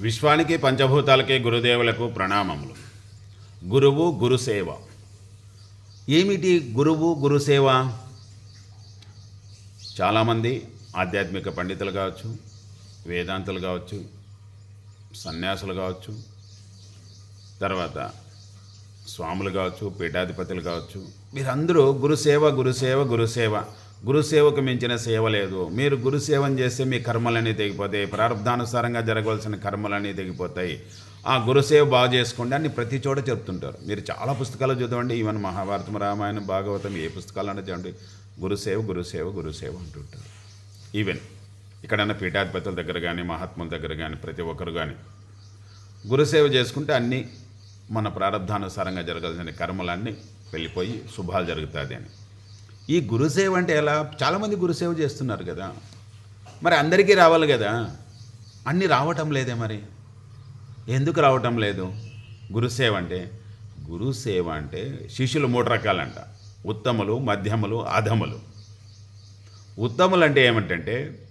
విశ్వానికి పంచభూతాలకి గురుదేవులకు ప్రణామములు. గురువు గురుసేవ. ఏమిటి గురువు గురుసేవ? చాలామంది ఆధ్యాత్మిక పండితులు కావచ్చు వేదాంతులు కావచ్చు సన్యాసులు కావచ్చు తర్వాత స్వాములు కావచ్చు పీఠాధిపతులు కావచ్చు మీరందరూ గురుసేవ గురుసేవ గురుసేవ. గురుసేవకు మించిన సేవ లేదు. మీరు గురుసేవం చేస్తే మీ కర్మలన్నీ తెగిపోతాయి. ప్రారంధానుసారంగా జరగవలసిన కర్మలన్నీ తెగిపోతాయి. ఆ గురుసేవ బాగు చేసుకోండి అని ప్రతి చోట చెప్తుంటారు. మీరు చాలా పుస్తకాలు చదవండి. ఈవెన్ మహాభారతం రామాయణం భాగవతం ఏ పుస్తకాలన్నా చదవండి. గురుసేవ గురుసేవ గురుసేవ అంటుంటారు. ఈవెన్ ఇక్కడన్నా పీఠాధిపతుల దగ్గర కానీ మహాత్ముల దగ్గర కానీ ప్రతి ఒక్కరు కానీ గురుసేవ చేసుకుంటే అన్నీ మన ప్రారంధానుసారంగా జరగాల్సిన కర్మలన్నీ వెళ్ళిపోయి శుభాలు జరుగుతుంది అని. ఈ గురుసేవ అంటే ఎలా? చాలామంది గురుసేవ చేస్తున్నారు కదా. మరి అందరికీ రావాలి కదా. అన్నీ రావటం లేదే మరి. ఎందుకు రావటం లేదు? గురుసేవ అంటే గురుసేవ అంటే శిష్యులు మూడు రకాలంట. ఉత్తములు మధ్యములు అధములు. ఉత్తములు అంటే ఏమిటంటే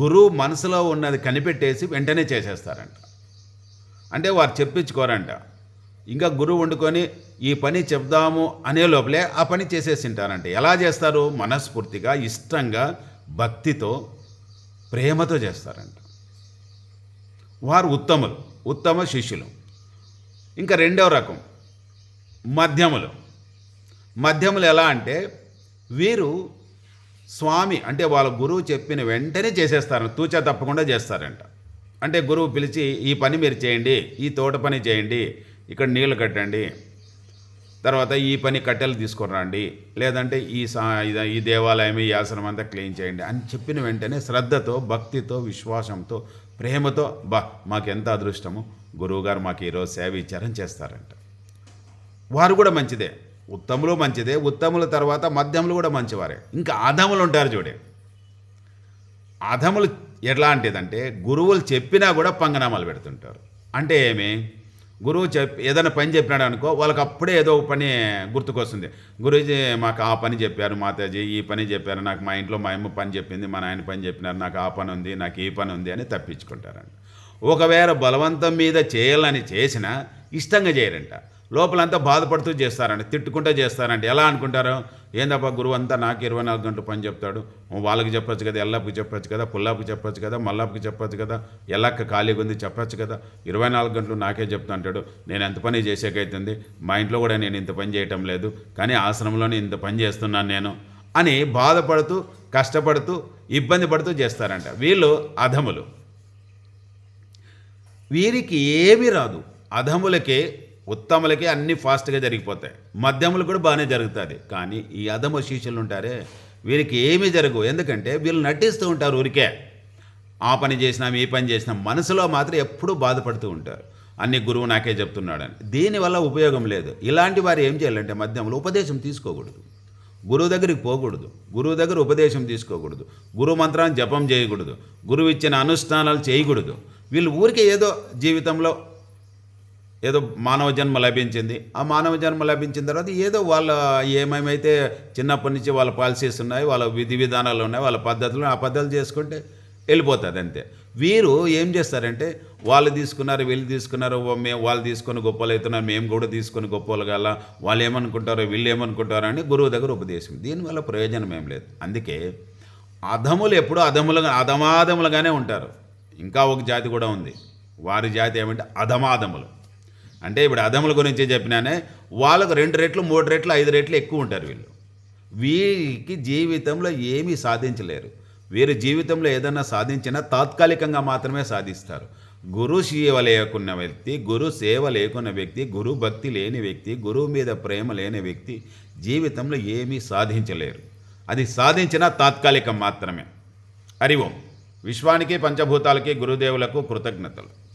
గురువు మనసులో ఉన్నది కనిపెట్టేసి వెంటనే చేసేస్తారంట. అంటే వారు చెప్పించుకోరంట. ఇంకా గురువు వండుకొని ఈ పని చెప్దాము అనే లోపలే ఆ పని చేసేసింటారంట. ఎలా చేస్తారు? మనస్ఫూర్తిగా ఇష్టంగా భక్తితో ప్రేమతో చేస్తారంట. వారు ఉత్తములు ఉత్తమ శిష్యులు. ఇంకా రెండవ రకం మధ్యములు. మధ్యములు ఎలా అంటే వీరు స్వామి అంటే వాళ్ళ గురువు చెప్పిన వెంటనే చేసేస్తారు తూచా తప్పకుండా చేస్తారంట. అంటే గురువు పిలిచి ఈ పని మీరు చేయండి ఈ తోట పని చేయండి ఇక్కడ నీళ్ళు కట్టండి. తర్వాత ఈ పని కట్టెలు తీసుకొని రండి లేదంటే ఈ సా ఈ దేవాలయం ఈ ఆసనం అంతా క్లీన్ చేయండి అని చెప్పిన వెంటనే శ్రద్ధతో భక్తితో విశ్వాసంతో ప్రేమతో బా మాకెంత అదృష్టము? గురువుగారు మాకు ఈరోజు సేవ ఇచ్చారని చేస్తారంట. వారు కూడా మంచిదే. ఉత్తములు మంచిదే. ఉత్తముల తర్వాత మధ్యములు కూడా మంచివారే. ఇంకా అధములు ఉంటారు చూడే. అధములు ఎట్లాంటిదంటే గురువులు చెప్పినా కూడా పంగనామాలు పెడుతుంటారు. అంటే ఏమి? గురువు చెప్ ఏదైనా పని చెప్పినాడు అనుకో వాళ్ళకి అప్పుడే ఏదో ఒక పని గుర్తుకొస్తుంది. గురూజీ మాకు ఆ పని చెప్పారు మాతాజీ ఈ పని చెప్పారు నాకు మా ఇంట్లో మా అమ్మ పని చెప్పింది మా నాయన పని చెప్పినారు నాకు ఆ పని ఉంది నాకు ఈ పని ఉంది అని తప్పించుకుంటారండి ఒకవేళ బలవంతం మీద చేయాలని చేసినా ఇష్టంగా చేయరంట. లోపలంతా బాధపడుతూ చేస్తారంట తిట్టుకుంటూ చేస్తారంట. ఎలా అనుకుంటారు? ఏందబ్బా గురువు అంతా నాకు ఇరవై నాలుగు గంటలు పని చెప్తాడు? వాళ్ళకి చెప్పొచ్చు కదా ఎల్లప్పకి చెప్పచ్చు కదా పుల్లప్పకి చెప్పొచ్చు కదా మల్లప్పకి చెప్పొచ్చు కదా ఎల్లక్క ఖాళీగా ఉంది చెప్పొచ్చు కదా. ఇరవై నాలుగు గంటలు నాకే చెప్తా అంటాడు. నేను ఎంత పని చేసేకైతుంది? మా ఇంట్లో కూడా నేను ఇంత పని చేయటం లేదు. కానీ ఆశ్రమంలోనే ఇంత పని చేస్తున్నాను నేను అని బాధపడుతూ కష్టపడుతూ ఇబ్బంది పడుతూ చేస్తారంట. వీళ్ళు అధములు. వీరికి ఏమీ రాదు. అధములకే ఉత్తములకే అన్నీ ఫాస్ట్గా జరిగిపోతాయి. మధ్యములు కూడా బాగానే జరుగుతుంది. కానీ ఈ అధమ శిష్యులు ఉంటారే వీరికి ఏమీ జరగవు. ఎందుకంటే వీళ్ళు నటిస్తూ ఉంటారు ఊరికే. ఆ పని చేసినాం ఈ పని చేసినాం మనసులో మాత్రం ఎప్పుడూ బాధపడుతూ ఉంటారు. అన్ని గురువు నాకే చెప్తున్నాడని. దీనివల్ల ఉపయోగం లేదు. ఇలాంటి వారు ఏం చేయాలంటే మధ్యంలో ఉపదేశం తీసుకోకూడదు. గురువు దగ్గరికి పోకూడదు. గురువు దగ్గర ఉపదేశం తీసుకోకూడదు. గురు మంత్రాన్ని జపం చేయకూడదు. గురువు ఇచ్చిన అనుష్ఠానాలు చేయకూడదు. వీళ్ళు ఊరికే ఏదో జీవితంలో ఏదో మానవ జన్మ లభించింది. ఆ మానవ జన్మ లభించిన తర్వాత ఏదో వాళ్ళ ఏమేమైతే చిన్నప్పటి నుంచి వాళ్ళ పాలసీస్ ఉన్నాయి వాళ్ళ విధి విధానాలు ఉన్నాయి వాళ్ళ పద్ధతులు ఆ పద్ధతులు చేసుకుంటే వెళ్ళిపోతుంది అంతే. వీరు ఏం చేస్తారంటే వాళ్ళు తీసుకున్నారు వీళ్ళు తీసుకున్నారు మేము వాళ్ళు తీసుకొని గొప్పలు అవుతున్నారు మేము కూడా తీసుకొని గొప్పలు గల వాళ్ళు ఏమనుకుంటారో వీళ్ళు ఏమనుకుంటారో అని గురువు దగ్గర ఉపదేశం. దీనివల్ల ప్రయోజనం ఏం లేదు. అందుకే అధములు ఎప్పుడూ అధములుగా అధమాధములుగానే ఉంటారు. ఇంకా ఒక జాతి కూడా ఉంది. వారి జాతి ఏమంటే అధమాధములు. అంటే ఇప్పుడు అదముల గురించి చెప్పినానే వాళ్ళకు రెండు రెట్లు మూడు రెట్లు ఐదు రెట్లు ఎక్కువ ఉంటారు వీళ్ళు. వీరికి జీవితంలో ఏమీ సాధించలేరు. వీరు జీవితంలో ఏదైనా సాధించినా తాత్కాలికంగా మాత్రమే సాధిస్తారు. గురు సేవ లేకున్న వ్యక్తి గురు సేవ లేకున్న వ్యక్తి గురు భక్తి లేని వ్యక్తి గురువు మీద ప్రేమ లేని వ్యక్తి జీవితంలో ఏమీ సాధించలేరు. అది సాధించినా తాత్కాలికం మాత్రమే. హరి ఓం. విశ్వానికి పంచభూతాలకి గురుదేవులకు కృతజ్ఞతలు.